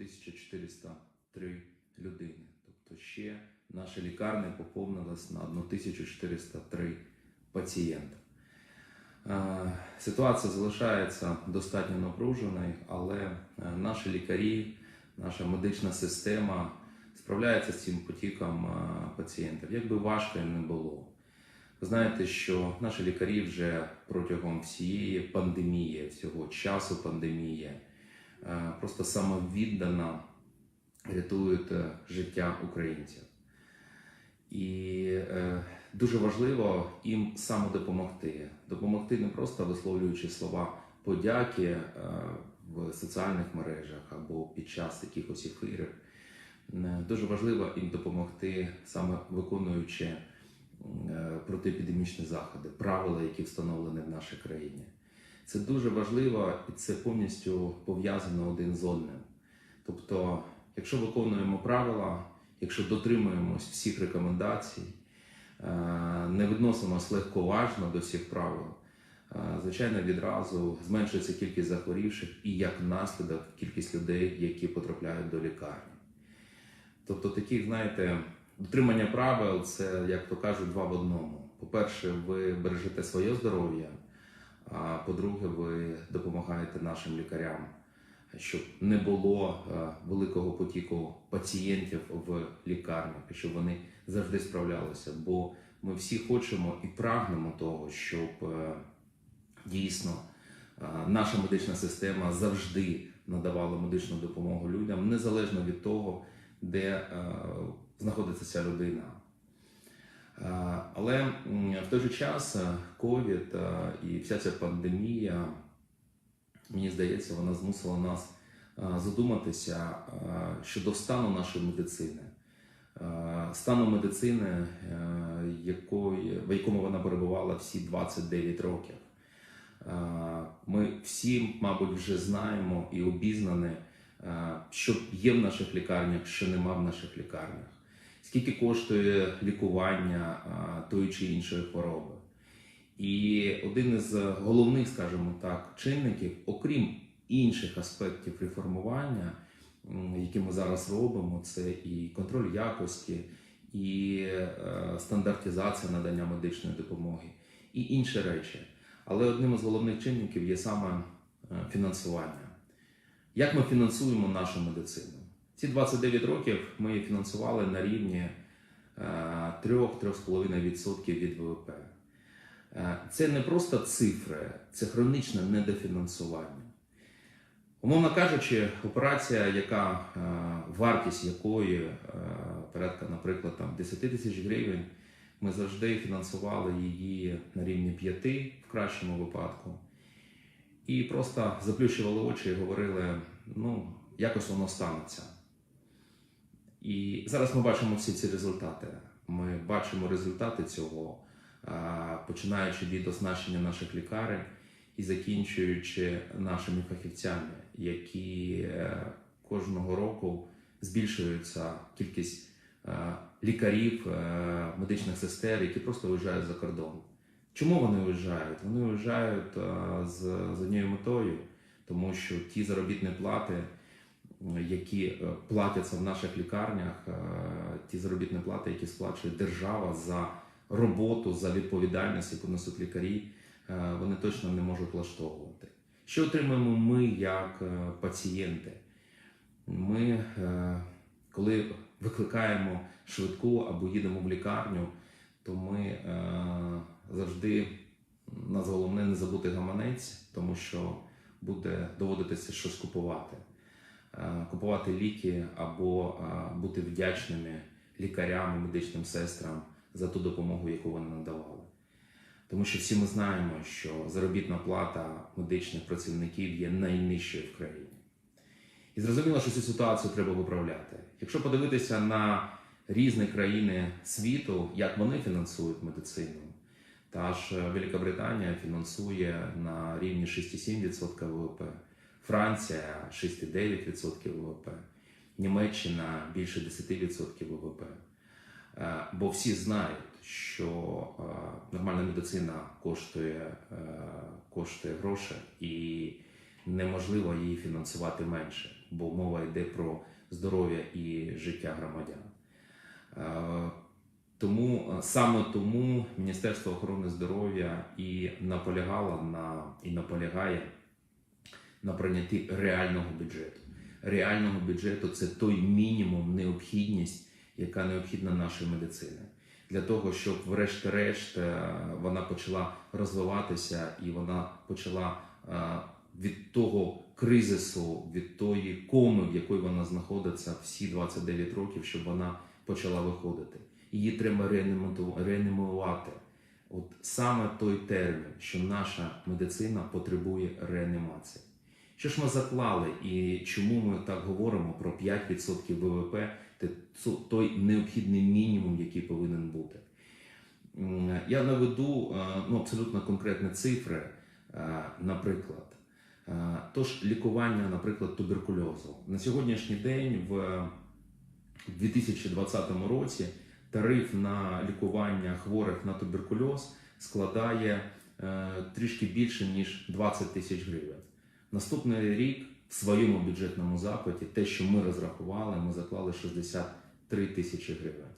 1403 людини. Тобто ще наша лікарня поповнилась на 1403 пацієнта. Е, Ситуація залишається достатньо напруженою, але е, наші лікарі, наша медична система справляється з цим потіком е, пацієнтів. Як би важко їм не було. Ви знаєте, що наші лікарі вже протягом всієї пандемії, всього часу пандемії, просто самовіддано рятують е, життя українців. І е, дуже важливо їм самодопомогти. Допомогти не просто висловлюючи слова подяки е, в соціальних мережах або під час якихось ефірів. Е, Дуже важливо їм допомогти саме виконуючи е, протиепідемічні заходи, правила, які встановлені в нашій країні. Це дуже важливо і це повністю пов'язано один з одним. Тобто, якщо виконуємо правила, якщо дотримуємось всіх рекомендацій, е, не відносимось легковажно до всіх правил, е, звичайно, відразу зменшується кількість захворівших і як наслідок кількість людей, які потрапляють до лікарні. Тобто, такі, знаєте, дотримання правил це, як то кажуть, два в одному. По-перше, ви бережете своє здоров'я, а по-друге, ви допомагаєте нашим лікарям, щоб не було е, великого потіку пацієнтів в лікарнях, щоб вони завжди справлялися. Бо ми всі хочемо і прагнемо того, щоб е, дійсно е, наша медична система завжди надавала медичну допомогу людям, незалежно від того, де знаходиться ця людина. Е, Але в той же час е, ковід е, і вся ця пандемія, мені здається, вона змусила нас задуматися щодо стану нашої медицини, стану медицини, в якому вона перебувала всі 29 років. Ми всі, мабуть, вже знаємо і обізнані, що є в наших лікарнях, що нема в наших лікарнях скільки коштує лікування тої чи іншої хвороби. І один із головних, скажімо так, чинників, окрім інших аспектів реформування, які ми зараз робимо, це і контроль якості, і е, стандартизація надання медичної допомоги, і інші речі. Але одним із головних чинників є саме е, фінансування. Як ми фінансуємо нашу медицину? Ці 29 років ми фінансували на рівні е, 3-3,5% від ВВП. Е, Це не просто цифри, це хронічне недофінансування. Умовно кажучи, операція, яка е, вартість якої е, порядка, наприклад, там 10 тисяч гривень, ми завжди фінансували її на рівні 5 в кращому випадку. І просто заплющували очі і говорили: ну, якось воно станеться. І зараз ми бачимо всі ці результати. Ми бачимо результати цього, починаючи від оснащення наших лікарень і закінчуючи нашими фахівцями, які е, кожного року збільшується кількість е, лікарів, е, медичних сестер, які просто виїжджають за кордон. Чому вони виїжджають? Вони виїжджають з, однією метою, тому що ті заробітні плати, які е, платяться в наших лікарнях, е, ті заробітні плати, які сплачує держава за роботу, за відповідальність, яку несуть лікарі, е, вони точно не можуть влаштовувати. Що отримуємо ми як пацієнти? Ми, коли викликаємо швидку або їдемо в лікарню, то ми завжди нас головне не забути гаманець, тому що буде доводитися щось купувати. Е, Купувати ліки або е, бути вдячними лікарям і медичним сестрам за ту допомогу, яку вони надавали. Тому що всі ми знаємо, що заробітна плата медичних працівників є найнижчою в країні. І зрозуміло, що цю ситуацію треба виправляти. Якщо подивитися на різні країни світу, як вони фінансують медицину, та ж Велика фінансує на рівні 6,7% ВВП, Франція 6,9% ВВП, Німеччина більше 10% ВВП. Е, Бо всі знають, що е, нормальна медицина коштує, е, коштує гроші і неможливо її фінансувати менше. бо мова йде про здоров'я і життя громадян. Тому саме тому Міністерство охорони здоров'я і наполягало на і наполягає на прийнятті реального бюджету. Реального бюджету це той мінімум, необхідність, яка необхідна нашій медицині. Для того, щоб, врешті-решт, е, вона почала розвиватися і вона почала е, від того кризису, від тої коми, в якій вона знаходиться всі 29 років, щоб вона почала виходити. Її треба реанімувати. От саме той термін, що наша медицина потребує реанімації. Що ж ми заклали і чому ми так говоримо про 5% ВВП, це той необхідний мінімум, який повинен бути. Я наведу е, ну, абсолютно конкретні цифри, Е, наприклад. Е, Тож лікування, наприклад, туберкульозу. На сьогоднішній день в 2020 році тариф на лікування хворих на туберкульоз складає трішки більше ніж 20 тисяч гривень. Наступний рік в своєму бюджетному запиті, те, що ми розрахували, ми заклали 63 тисячі гривень.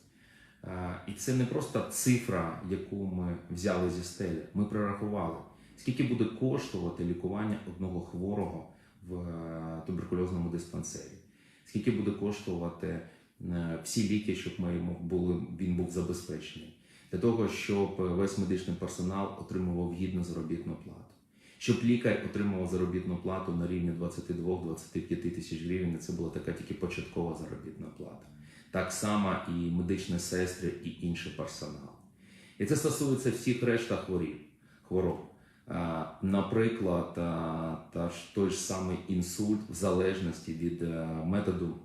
Е, І це не просто цифра, яку ми взяли зі стелі. Ми прорахували, скільки буде коштувати лікування одного хворого в е, туберкульозному диспансері, скільки буде коштувати е, всі ліки, щоб ми йому були, він був забезпечений, для того, щоб весь медичний персонал отримував гідну заробітну плату. Щоб лікар отримував заробітну плату на рівні 22-25 тисяч гривень, це була така тільки початкова заробітна плата. Так само і медичні сестри, і інший персонал. І це стосується всіх решта хворів, хвороб. Наприклад, та ж той ж самий інсульт, в залежності від е, методу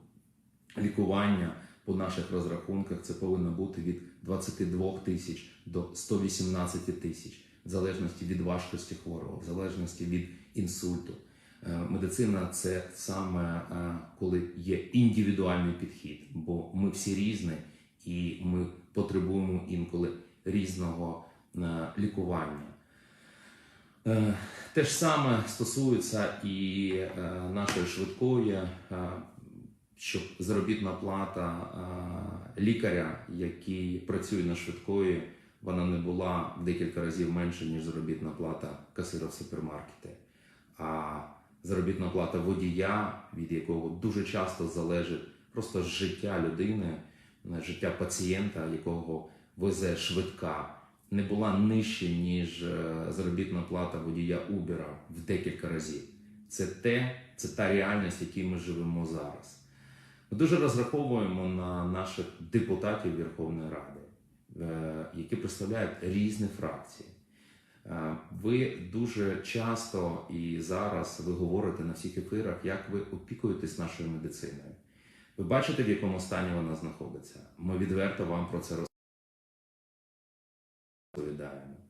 лікування по наших розрахунках, це повинно бути від 22 тисяч до 118 тисяч, в залежності від важкості хворого, в залежності від інсульту. Е, Медицина це саме е, коли є індивідуальний підхід, бо ми всі різні і ми потребуємо інколи різного е, лікування. Те ж саме стосується і нашої швидкої, щоб заробітна плата лікаря, який працює на швидкої, вона не була в декілька разів менше, ніж заробітна плата касира в супермаркеті. А заробітна плата водія, від якого дуже часто залежить просто життя людини, е, життя пацієнта, якого везе швидка, не була нижче, ніж е, заробітна плата водія Uber в декілька разів. Це те, це та реальність, в якій ми живемо зараз. Ми дуже розраховуємо на наших депутатів Верховної Ради, які представляють різні фракції. Е, Ви дуже часто і зараз ви говорите на всіх ефірах, як ви опікуєтесь нашою медициною. Ви бачите, в якому стані вона знаходиться. Ми відверто вам про це розповідаємо.